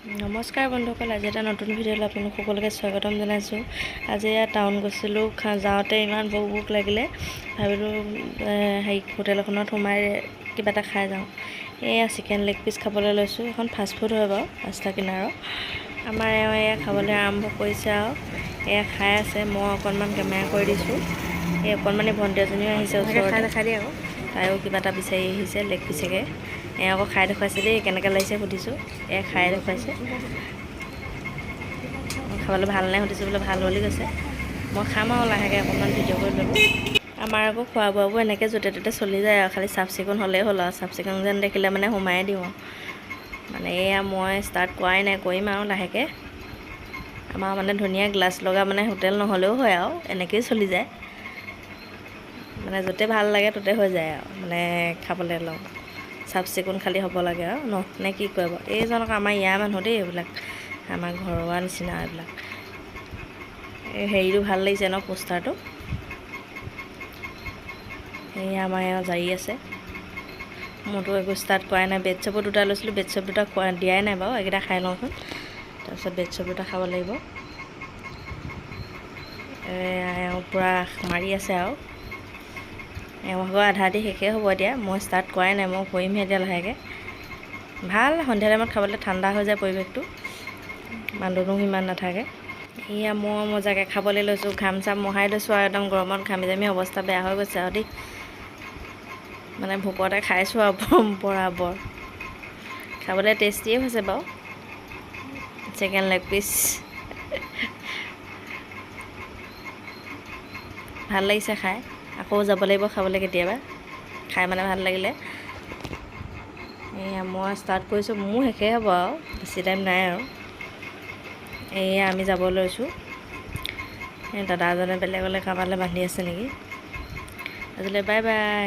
নমস্কাৰ বন্ধুসকল আজি এটা নতুন ভিডিঅ'লৈ আপোনালোক সকলোকে স্বাগতম জনাইছোঁ। আজি ইয়াত টাউন গৈছিলোঁ খা যাওঁতে ইমান ভোক ভোক লাগিলে। ভাবিলোঁ হেৰি হোটেল এখনত সোমাই কিবা এটা খাই যাওঁ। এয়া চিকেন লেগ পিচ খাবলৈ লৈছোঁ। এখন ফাষ্টফুড হয় বাৰু ৰাস্তা কিনাৰৰ। আমাৰ এওঁ এয়া খাবলৈ আৰম্ভ কৰিছে আৰু। এয়া খাই আছে মই অকণমান কেমেৰা কৰি দিছোঁ। এই অকণমানি ভণ্টি এজনীও আহিছে ওচৰতে। দেখাই দিয়ে আকৌ। তাইও কিবা এটা বিচাৰি আহিছে লেগ পিচেকে এওঁ আকৌ খাই দেখুৱাইছে দেই কেনেকৈ লাগিছে সুধিছোঁ। এয়া খাই দেখুৱাইছে। খাবলৈ ভাল নাই সুধিছোঁ বোলে ভাল বুলি কৈছে। মই খাম আৰু লাহেকৈ অকণমান ভিডিঅ' কৰি ল'লোঁ। আমাৰ আকৌ খোৱা বোৱাবোৰ এনেকৈ য'তে ত'তে চলি যায় আৰু খালি চাফ চিকুণ হ'লেই হ'ল আৰু। চাফ চিকুণ যেন দেখিলে মানে সোমাই দিওঁ। মানে এয়া মই ষ্টাৰ্ট কৰাই নাই কৰিম আৰু লাহেকৈ। আমাৰ মানে ধুনীয়া গ্লাছ লগা মানে হোটেল নহ'লেও হয় আৰু এনেকৈয়ে চলি যায়। মানে য'তে ভাল লাগে ত'তে হৈ যায় আৰু মানে খাবলৈ লওঁ চাফ চিকুণ খালী হ'ব লাগে আৰু ন? নে কি কয় বাৰু এইজনক আমাৰ ইয়াৰ মানুহ দেই এইবিলাক আমাৰ ঘৰুৱা নিচিনা এইবিলাক। এই হেৰিটো ভাল লাগিছে ন পোষ্টাৰটো? এই আমাৰ এওঁ জাৰি আছে। মোৰতো একো ষ্টাৰ্ট কৰাই নাই বেডশ্বপো দুটা লৈছিলোঁ বেডশ্বপ দুটা খোৱা দিয়াই নাই বাৰু এইকেইটা খাই লওঁচোন তাৰপিছত বেডশ্বপ দুটা খাব লাগিব। পূৰা মাৰি আছে আৰু। ভাগৰ আধা শেষেই হ'ব এতিয়া। মই ষ্টাৰ্ট কৰাই নাই মই কৰিমহে এতিয়া লাহেকৈ। ভাল সন্ধিয়া টাইমত খাবলৈ ঠাণ্ডা হৈ যায় পৰিৱেশটো। মানুহ সিমান নাথাকে। এয়া মই মজাকৈ খাবলৈ লৈছোঁ ঘাম চাম মহাই লৈছোঁ আৰু একদম গৰমত ঘামি জামি অৱস্থা বেয়া হৈ গৈছে আৰু দেই। মানে ভোকতে খাইছোঁ আৰু বৰাবৰ। খাবলৈ টেষ্টিয়ে হৈছে বাৰু। চিকেন লেগ পিচ ভাল লাগিছে খাই। আকৌ যাব লাগিব খাবলৈ কেতিয়াবা। খাই মানে ভাল লাগিলে। এয়া মই ষ্টাৰ্ট কৰিছোঁ। মোৰ শেষেই হ'ব আৰু বেছি টাইম নাই আৰু। এয়া আমি যাব লৈছোঁ। এই দাদা এজনে বেলেগলৈ কামলৈ বান্ধি আছে নেকি? আজিলৈ বাই বাই